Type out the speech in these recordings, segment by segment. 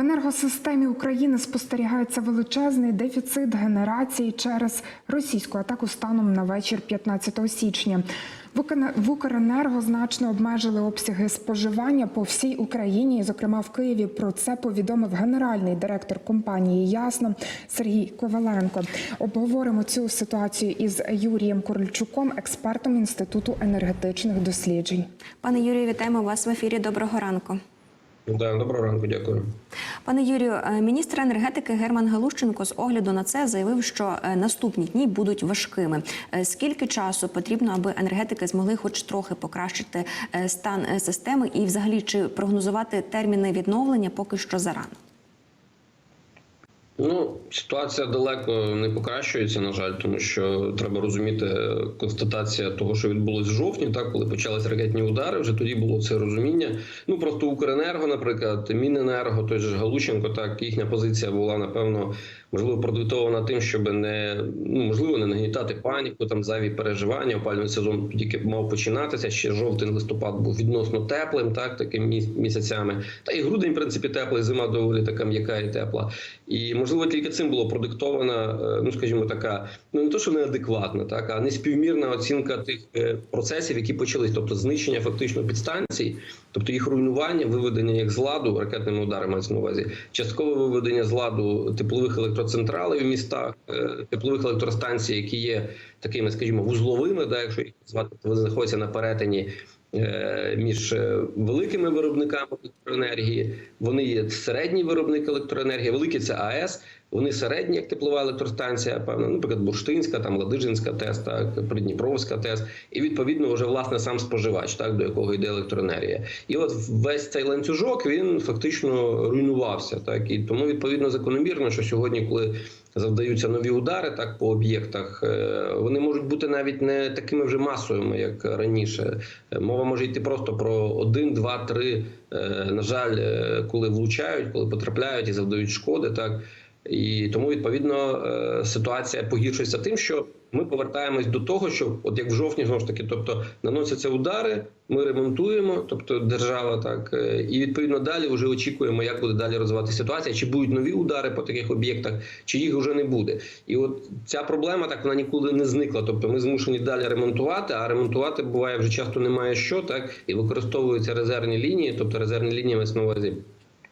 В енергосистемі України спостерігається величезний дефіцит генерації через російську атаку станом на вечір 15 січня. В Укренерго значно обмежили обсяги споживання по всій Україні. І, Зокрема, в Києві про це повідомив генеральний директор компанії Ясно Сергій Коваленко. Обговоримо цю ситуацію із Юрієм Корольчуком, експертом інституту енергетичних досліджень. Пане Юрію, вітаємо вас в ефірі. Доброго ранку. Да, доброго ранку, дякую. Пане Юрію, е, міністр енергетики Герман Галущенко з огляду на це заявив, що е, наступні дні будуть важкими. Е, Скільки часу потрібно, аби енергетики змогли хоч трохи покращити стан системи, і взагалі чи прогнозувати терміни відновлення поки що зарано? Ну, ситуація далеко не покращується, на жаль, тому що треба розуміти е, констатація того, що відбулось в жовтні, так коли почались ракетні удари, вже тоді було це розуміння. Ну просто Укренерго, наприклад, Міненерго, той же ж Галущенко, так їхня позиція була напевно можливо продиктована тим, щоб не ну можливо не нагнітати паніку, там зайві переживання. Опалювальний сезон тільки мав починатися. Ще жовтень листопад був відносно теплим, так такими місяцями. Та і грудень, в принципі, теплий, зима доволі така м'яка і тепла. І можливо тільки цим було продиктована, е, ну скажімо, така ну не то, що неадекватна, так а неспівмірна оцінка тих е, процесів, які почались, тобто знищення фактично підстанцій, тобто їх руйнування, виведення їх з ладу ракетними ударами мається на увазі, часткове виведення з ладу теплових електроцентралей в містах, е, теплових електростанцій, які є такими, скажімо, вузловими, да, якщо їх звати, вони знаходяться на перетині між е, великими виробниками електроенергії. Вони є середній виробник електроенергії, великі це АЕС. Вони середні, як теплова електростанція, певно, ну, наприклад, Бурштинська, там Ладижинська ТЕС, так, Придніпровська ТЕС, і відповідно вже власне сам споживач, так до якого йде електроенергія. І от весь цей ланцюжок він фактично руйнувався. Так і тому відповідно закономірно, що сьогодні, коли завдаються нові удари, так по об'єктах, е, вони можуть бути навіть не такими вже масовими, як раніше. Е, Мова може йти просто про один, два, три. е, На жаль, коли влучають, коли потрапляють і завдають шкоди, так. І тому відповідно е, ситуація погіршується тим, що ми повертаємось до того, що от як в жовтні знову ж таки, тобто наносяться удари, ми ремонтуємо, тобто держава так, е, і відповідно далі вже очікуємо, як буде далі розвиватися ситуація, чи будуть нові удари по таких об'єктах, чи їх вже не буде. І от ця проблема так вона ніколи не зникла. Тобто ми змушені далі ремонтувати, а ремонтувати буває вже часто немає що, так і використовуються резервні лінії, тобто резервні лінії мається на увазі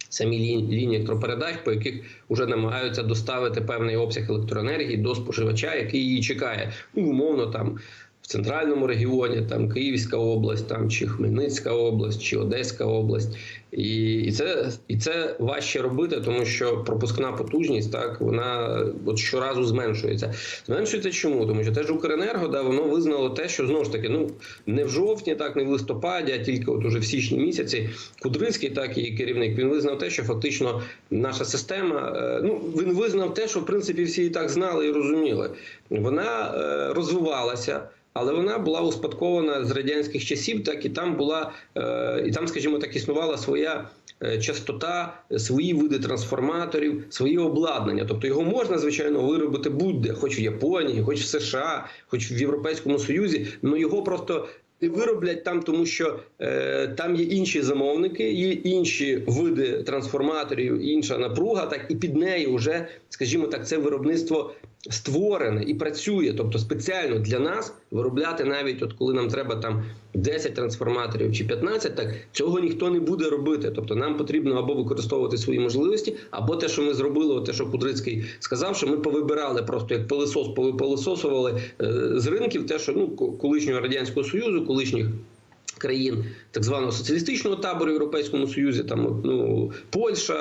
самі лінії електропередач, по яких вже намагаються доставити певний обсяг електроенергії до споживача, який її чекає. Ну, умовно, там центральному регіоні, там Київська область, там чи Хмельницька область, чи Одеська область. І, і це і це важче робити, тому що пропускна потужність так вона от щоразу зменшується. Зменшується чому? Тому що теж Укренерго да воно визнало те, що знову ж таки, ну не в жовтні, так не в листопаді, а тільки от уже в січні місяці. Кудрицький, так і керівник, він визнав те, що фактично наша система. е, Ну він визнав те, що в принципі всі і так знали і розуміли. Вона е, розвивалася. Але вона була успадкована з радянських часів, так і там була, е, і там, скажімо так, існувала своя е, частота, свої види трансформаторів, свої обладнання. Тобто його можна, звичайно, виробити будь-де, хоч в Японії, хоч в США, хоч в Європейському Союзі, але його просто. Не вироблять там, тому що е, там є інші замовники, є інші види трансформаторів, інша напруга, так і під нею вже, скажімо так, це виробництво створене і працює. Тобто спеціально для нас виробляти навіть, от коли нам треба там 10 трансформаторів чи 15, так цього ніхто не буде робити. Тобто нам потрібно або використовувати свої можливості, або те, що ми зробили, те, що Кудрицький сказав, що ми повибирали просто як пилисос, повипилисосували е, з ринків, те, що ну колишнього радянського союзу, колишніх. Країн так званого соціалістичного табору в Європейському Союзі, там ну Польща,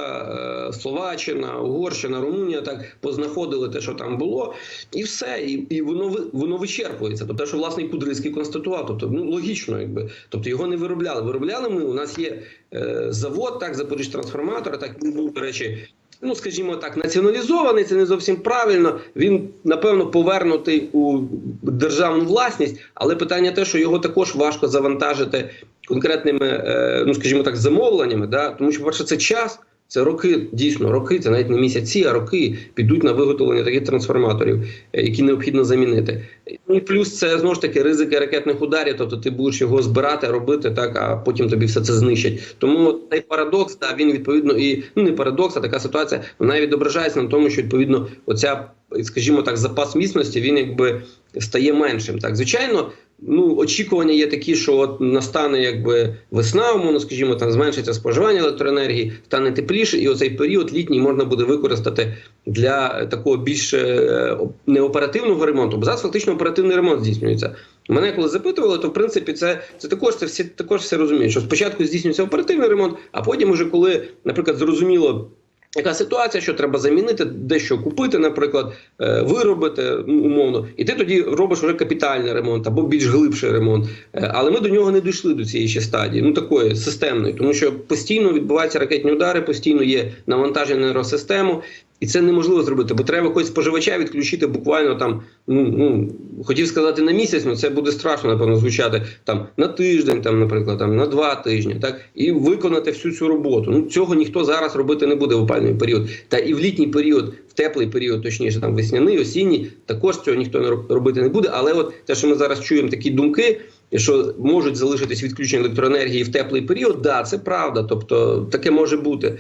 е, Словаччина, Угорщина, Румунія так познаходили те, що там було, і все, і, і воно воно вичерпується. Тобто, що власне і Кудрицький констатував, тобто ну логічно, якби тобто його не виробляли. Виробляли ми. У нас є е, завод, так Запоріжжя трансформатора, так він був до речі. Ну, скажімо так, націоналізований, це не зовсім правильно. Він напевно повернутий у державну власність, але питання те, що його також важко завантажити конкретними, е, ну скажімо так, замовленнями. Да? Тому що, перше, це час. Це роки, дійсно, роки, це навіть не місяці, а роки підуть на виготовлення таких трансформаторів, е, які необхідно замінити. Ну і плюс це знову ж таки ризики ракетних ударів. Тобто ти будеш його збирати, робити так, а потім тобі все це знищать. Тому цей парадокс, да, він відповідно і ну не парадокс, а така ситуація вона відображається на тому, що відповідно оця, скажімо так, запас міцності він якби стає меншим. Так, звичайно. Ну, очікування є такі, що от настане якби весна, умовно, скажімо, там зменшиться споживання електроенергії, стане тепліше, і оцей період літній можна буде використати для такого більш е, не оперативного ремонту, бо зараз фактично оперативний ремонт здійснюється. Мене коли запитували, то в принципі це, це також це всі також все розуміють, що спочатку здійснюється оперативний ремонт, а потім, уже коли, наприклад, зрозуміло. Яка ситуація, що треба замінити, дещо купити, наприклад, е, виробити умовно, і ти тоді робиш вже капітальний ремонт або більш глибший ремонт. Е, Але ми до нього не дійшли до цієї ще стадії, ну такої системної, тому що постійно відбуваються ракетні удари, постійно є навантаження на енергосистему, і це неможливо зробити, бо треба хоч споживача відключити буквально там. Ну ну хотів сказати на місяць, але це буде страшно, напевно, звучати там на тиждень, там, наприклад, там на два тижні, так і виконати всю цю роботу. Ну цього ніхто зараз робити не буде в опальний період. Та і в літній період, в теплий період, точніше, там весняний, осінній, також цього ніхто не робити не буде. Але от те, що ми зараз чуємо, такі думки. Що можуть залишитись відключення електроенергії в теплий період, да, це правда. Тобто таке може бути.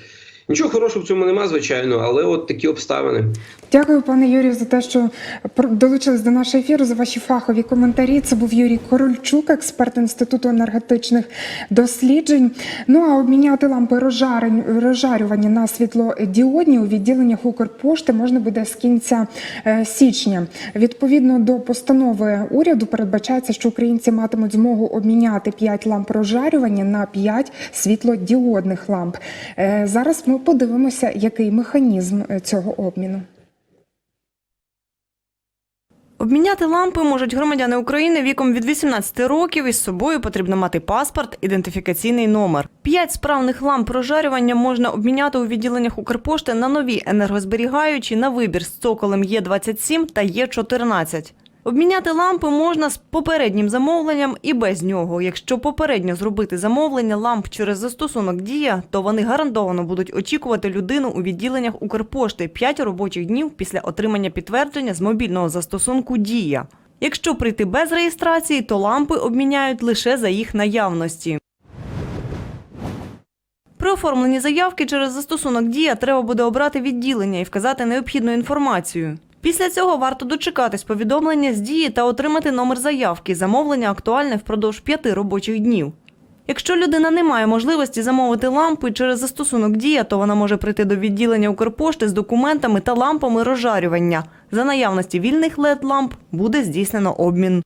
Нічого хорошого в цьому нема, звичайно, але от такі обставини. Дякую, пане Юрію, за те, що долучились до нашого ефіру за ваші фахові коментарі. Це був Юрій Корольчук, експерт інституту енергетичних досліджень. Ну а обміняти лампи розжарювання на світлодіодні у відділеннях Укрпошти можна буде з кінця е, січня. Відповідно до постанови уряду, передбачається, що українці матимуть змогу обміняти 5 ламп розжарювання на 5 світлодіодних ламп. Е, Зараз ми подивимося, який механізм е, цього обміну. Обміняти лампи можуть громадяни України віком від 18 років. Із собою потрібно мати паспорт, ідентифікаційний номер. П'ять справних ламп прожарювання можна обміняти у відділеннях Укрпошти на нові енергозберігаючі на вибір з цоколем Є27 та Є14. Обміняти лампи можна з попереднім замовленням і без нього. Якщо попередньо зробити замовлення ламп через застосунок Дія, то вони гарантовано будуть очікувати людину у відділеннях Укрпошти 5 робочих днів після отримання підтвердження з мобільного застосунку Дія. Якщо прийти без реєстрації, то лампи обміняють лише за їх наявності. При оформленні заявки через застосунок Дія треба буде обрати відділення і вказати необхідну інформацію. Після цього варто дочекатись повідомлення з дії та отримати номер заявки. Замовлення актуальне впродовж п'яти робочих днів. Якщо людина не має можливості замовити лампи через застосунок Дія, то вона може прийти до відділення Укрпошти з документами та лампами розжарювання. За наявності вільних led ламп буде здійснено обмін.